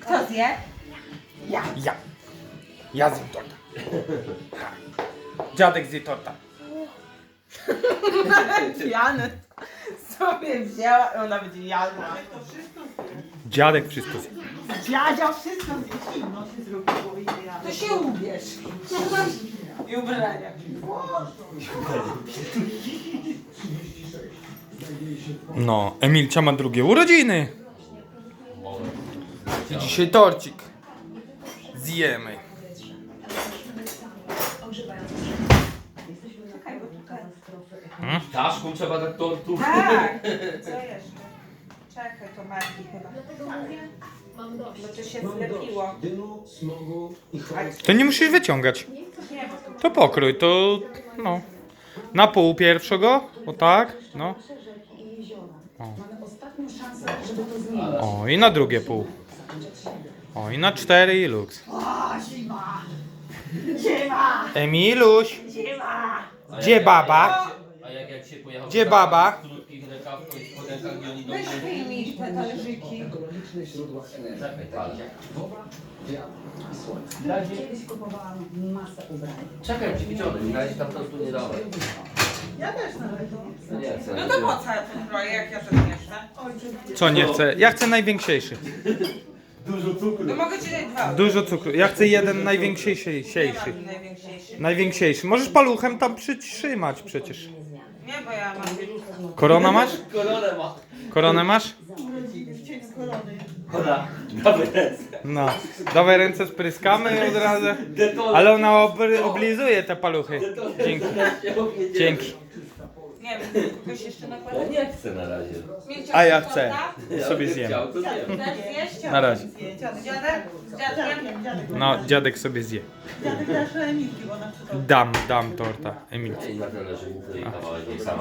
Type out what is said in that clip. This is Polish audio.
Kto zje? Ja. Ja. Ja zjem torta. Ha. Dziadek zje torta. Janet sobie wzięła i ona będzie jadła. Dziadek wszystko zje. Dziadzia wszystko zje. Zimno się zrobiło i ja. To się ubierz. I ubrania. No, Emilcia ma drugie urodziny. Dzisiaj torcik. Zjemy. Czaszką trzeba tak tortu. Tak. Co jeszcze? Czekaj, to Marki chyba. Bo to się zlepiło. dymu, smogu i chorob. To nie musisz wyciągać. Nie, bo to To pokrój, to no. Na pół pierwszego, o tak, no. Mamy ostatnią szansę, żeby to zmienić. O, i na drugie pół. O, i na cztery i luks. O, zima! Zima! Emiluś, Zima! A Gdzie jak- baba? A jak, jak się pojechał Gdzie baba? Krakowa W krótkich rękawkach i spodenkach, gdzie oni do Weź wyjmij te talerzyki. Ekologiczne źródła energii. Czekaj, ale. Woda, wiatr i słońce. Kiedyś kupowałam masę ubrań. Czekaj, przywidziony, na razie tam tortu nie dawaj. Ja też nawet. No nie chcę. No to po co ja ten broję, jak ja to nie chcę? co nie chcę? Ja chcę największejszy. Dużo cukru. No mogę ci dać dwa. Dużo cukru. Ja chcę jeden. Nie największejszy. Największejszy. Możesz paluchem tam przytrzymać przecież. Nie, bo ja mam Korona masz? Koronę ma. Koronę masz? Kola, dawaj ręce. No. Dawaj ręce spryskamy od razu. Detol. Ale ona obry, oblizuje te paluchy. Dzięki. Dzięki. Nie wiem, kogoś jeszcze nakłada? Ja nie chcę na razie. A ja chcę. tak? Sobie bym zjem. Chciał, to zjem. Chcesz zjeść? Na razie. Dziadek? Z dziadkiem? No, dziadek sobie zje. Dam, dam torta. Emilce. I na tyle, że muszę jej kawałek jej sama